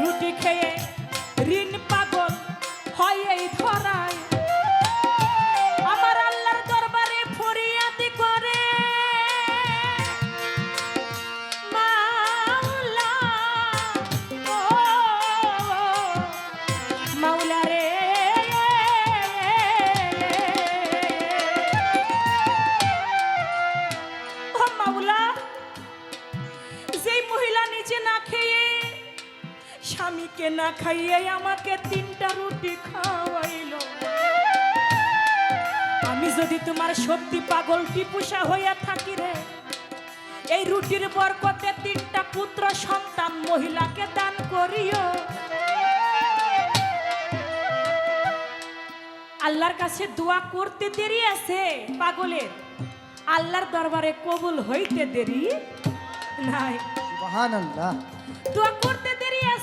রুটি খেয়ে স্বামীকে না খাইয়ে আমাকে তিনটা রুটি খাওয়াইল। আমি যদি তোমার সত্যি পাগল টিপুষা হইয়া থাকি রে এই রুটির বরকতে তিনটা পুত্র সন্তান মহিলাকে দান করিও। আল্লাহর কাছে দোয়া করতে দেরি আছে পাগলের। আল্লাহর দরবারে কবুল হইতে দেরি নাই। দোয়া করতে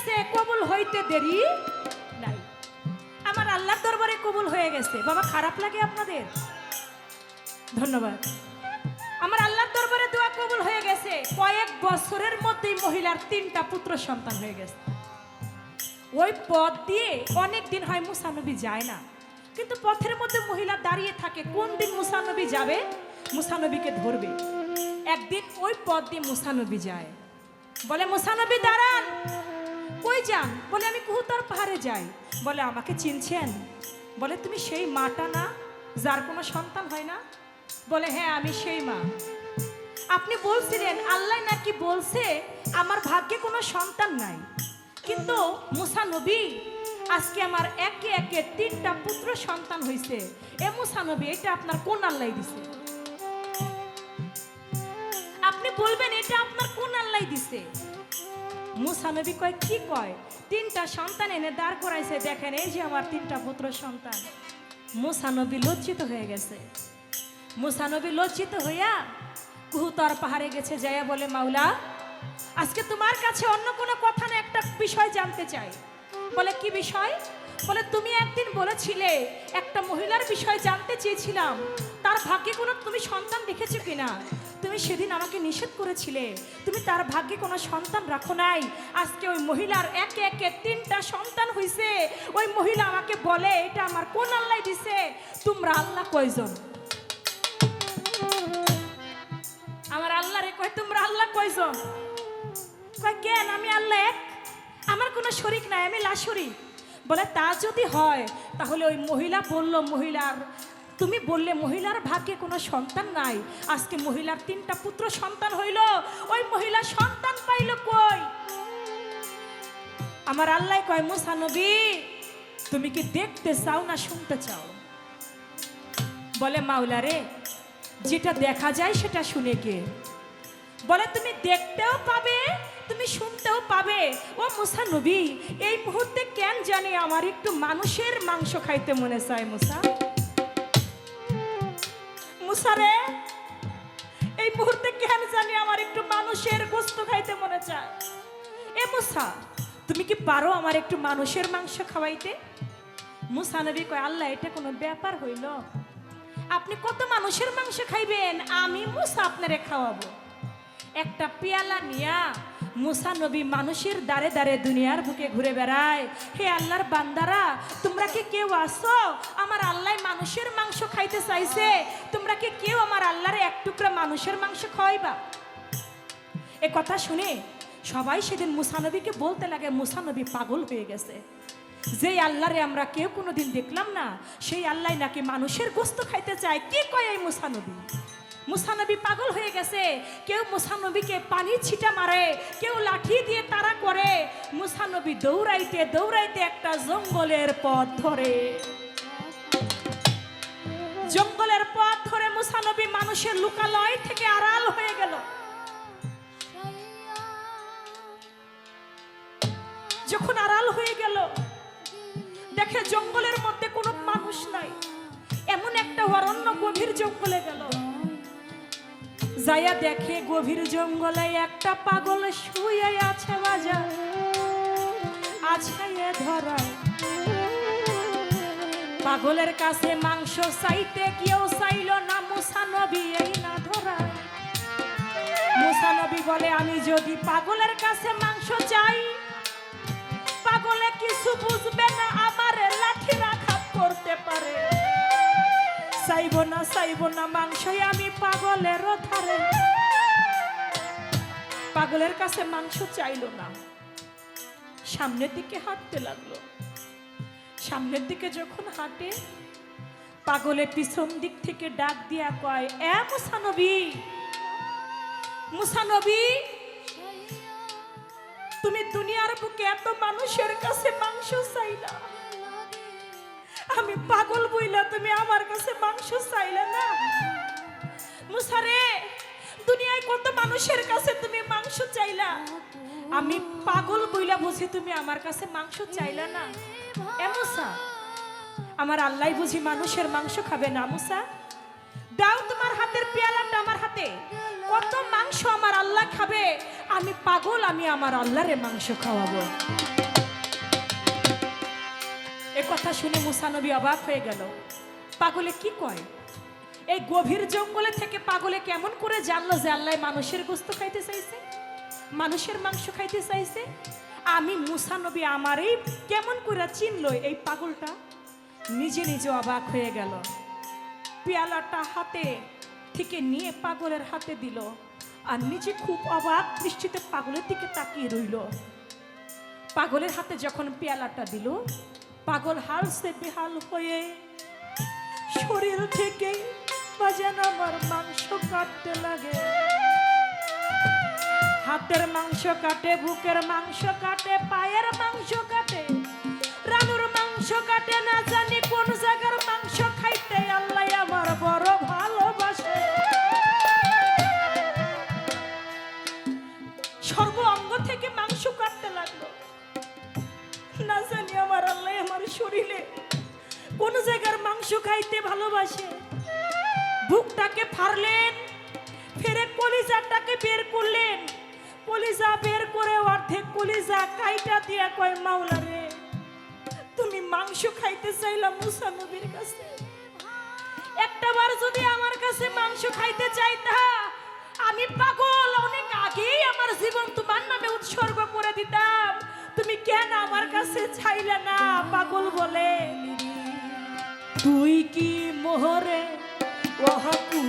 আছে, কবুল হইতে দেরি নাই। আমার আল্লাহর দরবারে কবুল হয়ে গেছে। বাবা, খারাপ লাগে আপনাদের? ধন্যবাদ। আমার আল্লাহর দরবারে দোয়া কবুল হয়ে গেছে। কয়েক বছরের মধ্যেই মহিলার তিনটা পুত্র সন্তান হয়ে গেছে। ওই পথ দিয়ে অনেক দিন হয় মুসানবী যায় না। কিন্তু পথের মধ্যে মহিলা দাঁড়িয়ে থাকে। কোন দিন মুসানবী যাবে? মুসানবীকে ধরবে। একদিন ওই পথ দিয়ে মুসানবী যায়। বলে, মুসানবী, দাঁড়ান। কই যান? বলে, আমি কুহুতর পাহাড়ে যাই। বলে, আমাকে চিনছেন? বলে, তুমি সেই মাটা না যার কোনো সন্তান হয় না? বলে হ্যাঁ আমি সেই মা। আপনি বলছিলেন, আল্লাহ নাকি বলছে আমার ভাগ্যে কোনো সন্তান নাই। কিন্তু মুসা নবী, আজকে আমার একে একে তিনটা পুত্র সন্তান হয়েছে এ মুসা নবী, এটা আপনার কোন আল্লাহ দিছে? আপনি বলবেন, এটা আপনার কোন আল্লাহ দিছে? মুসা নবী কয়, কি কয়? তিনটা সন্তান এনে দাঁড় করাইছে, দেখেন এই যে আমার তিনটা পুত্র সন্তান। মুসা নবী লজ্জিত হয়ে গেছে। মুসা নবী লজ্জিত হইয়া কুহুতর পাহাড়ে গেছে, যাইয়া বলে, মাওলা, আজকে তোমার কাছে অন্য কোনো কথা না, একটা বিষয় জানতে চাই। বলে, কি বিষয়? বলে, তুমি একদিন বলেছিলে, একটা মহিলার বিষয় জানতে চেয়েছিলাম। তার ভাগ্যে কোনো তুমি সন্তান দেখেছ কিনা? তুমি সেদিন আমাকে নিষেধ করেছিলে। তুমি তার ভাগ্যে কোনো সন্তান রাখো নাই। আজকে ওই মহিলার একে একে তিনটা সন্তান হইছে। ওই মহিলা আমাকে বলে, এটা আমার কোন আল্লাহ দিছে? তোমরা আল্লাহ কয়জন? আমার আল্লাহ রে কয়, তোমরা আল্লাহ কয়জন? কয়, কেন? আমি আল্লাহ এক। আমার কোনো শরিক নাই, আমি লাশরি বলে, তা যদি হয়, তাহলে ওই মহিলা বলল, মহিলার তুমি বললে মহিলার ভাগ্যে কোনো সন্তান নাই। আজকে মহিলার তিনটা পুত্র সন্তান হইল। ওই মহিলা সন্তান পাইল কই? আমার আল্লাহ কয়, মুসা নবী, তুমি কি দেখতে চাও না শুনতে চাও? বলে, মাওলা রে, যেটা দেখা যায় সেটা শুনে কে? বলে, তুমি দেখতেও পাবে, তুমি শুনতেও পাবে। ও মুসা নবী, এই মুহূর্তে কেন জানি আমার একটু মানুষের মাংস খাইতে মনে চায় মুসা? মুসা রে, এই মুহূর্তে কেন জানি আমার একটু মানুষের গোস্ত খাইতে মনে চায়। এ মুসা, তুমি কি পারো আমার একটু মানুষের মাংস খাওয়াইতে? মুসা নবী কয়, আল্লাহ, এটা কোনো ব্যাপার হইল। আপনি কত মানুষের মাংস খাইবেন, আমি মুসা আপনারে খাওয়াবো। একটা পেয়ালা নিয়া মুসা নবী মানুষের দাঁড়ে দাঁড়ে দুনিয়ার বুকে ঘুরে বেড়ায়। হে আল্লাহর বান্দারা, তোমরা কি কেউ আসো আমার আল্লাহ মানুষের মাংস খাইতে চাইছে। তোমরা কি কেউ আমার আল্লাহর এক টুকরা মানুষের মাংস খাওয়াইবা? এ কথা শুনে সবাই সেদিন মুসানবীকে বলতে লাগে মুসানবী পাগল হয়ে গেছে। যেই আল্লাহরে আমরা কেউ কোনোদিন দেখলাম না, সেই আল্লাহ নাকি মানুষের গোস্ত খাইতে চায়। কে কয় এই মুসানবী মুসানবী পাগল হয়ে গেছে। কেউ মুসানবীকে পানি ছিটা মারে, কেউ লাঠি দিয়ে তারা করে। মুসানবী দৌড়াইতে দৌড়াইতে একটা জঙ্গলের পথ ধরে। জঙ্গলের পথ ধরে মুসানবী মানুষের লুকালয় থেকে আড়াল হয়ে গেল। যখন আড়াল হয়ে গেল, দেখে জঙ্গলের মধ্যে কোনো মানুষ নাই। এমন একটা অরণ্য গভীর জঙ্গলে গেল। যাইয়া দেখে গভীর জঙ্গলে একটা পাগল শুয়ে আছে বাজার। আছে ধরা। পাগলের কাছে মাংস চাইতে কেউ চাইল না মুসানবী এই না ধরায় মুসানবী বলে, আমি যদি পাগলের কাছে মাংস চাই, পাগলে কিছু বুঝবে না, আমার লাঠি রাখা করতে পারে। চাইব না চাইব না, মাংসই আমি পাগলের ধারে। পাগলের কাছে মাংস চাইলো না। সামনের দিকে হাঁটতে লাগল। সামনের দিকে যখন হাঁটে, পাগলে পিছন দিক থেকে ডাক দিয়া কয়, এ মুসানবী মুসানবী, তুমি দুনিয়ার বুকে এত মানুষের কাছে মাংস চাইলা। আমি পাগল বইলা তুমি আমার কাছে মাংস চাইলা না? মুসারে, দুনিয়ায় কত মানুষের কাছে তুমি মাংস চাইলা? আমি পাগল বইলা বুঝি তুমি আমার কাছে মাংস চাইলা না? এ মুসা, আমার আল্লাহ বুঝি মানুষের মাংস খাবে না মুসা? দাও তোমার হাতের পেয়ালাটা আমার হাতে। কত মাংস আমার আল্লাহ খাবে? আমি পাগল, আমি আমার আল্লাহরে মাংস খাওয়াবো। এ কথা শুনে মুসানবী অবাক হয়ে গেল। পাগলে কি কয়? এই গভীর জঙ্গলে থেকে পাগলে কেমন করে জানলো যে আল্লাহ মানুষের গোস্ত খাইতে চাইছে? মানুষের মাংস খাইতে চাইছে? আমি মুসানবী আমারই কেমন করে চিনলো এই পাগলটা? নিজে নিজে অবাক হয়ে গেল। পেয়ালাটা হাতে থেকে নিয়ে পাগলের হাতে দিল আর নিজে খুব অবাক দৃষ্টিতে পাগলের দিকে তাকিয়ে রইল। পাগলের হাতে যখন পেয়ালাটা দিল পাগল হালসে বেহাল হয়ে শরীর থেকে বাজান আমার মাংস কাটতে লাগে। হাতের মাংস কাটে, বুকের মাংস কাটে, পায়ের মাংস কাটে, রানুর মাংস কাটে, না জানি কোন জায়গার মাংস খাইতে আল্লাহ আমার বড় ভালোবাসে। সর্ব অঙ্গ থেকে মাংস কাটতে লাগল। না জানি শরীরে। কোন জায়গার মাংস খাইতে ভালোবাসে। বুকটাকে ফাড়লেন, ফেরে কলিজাটাকে বের করলেন। কলিজা বের করে অর্ধেক কলিজা কাইটা দিয়া কয়, মাওলা রে, তুমি মাংস খাইতে চাইলাম মুসা নবীর কাছে? একটা বার যদি আমার কাছে মাংস খাইতে চাইতা, আমি পাগল। অনেক আগেই আমার জীবন তোমার নামে উৎসর্গ করে দিতাম। তুমি কেন আমার কাছে ছাইলে না পাগল বলে? তুই কি মোহরে ওহকু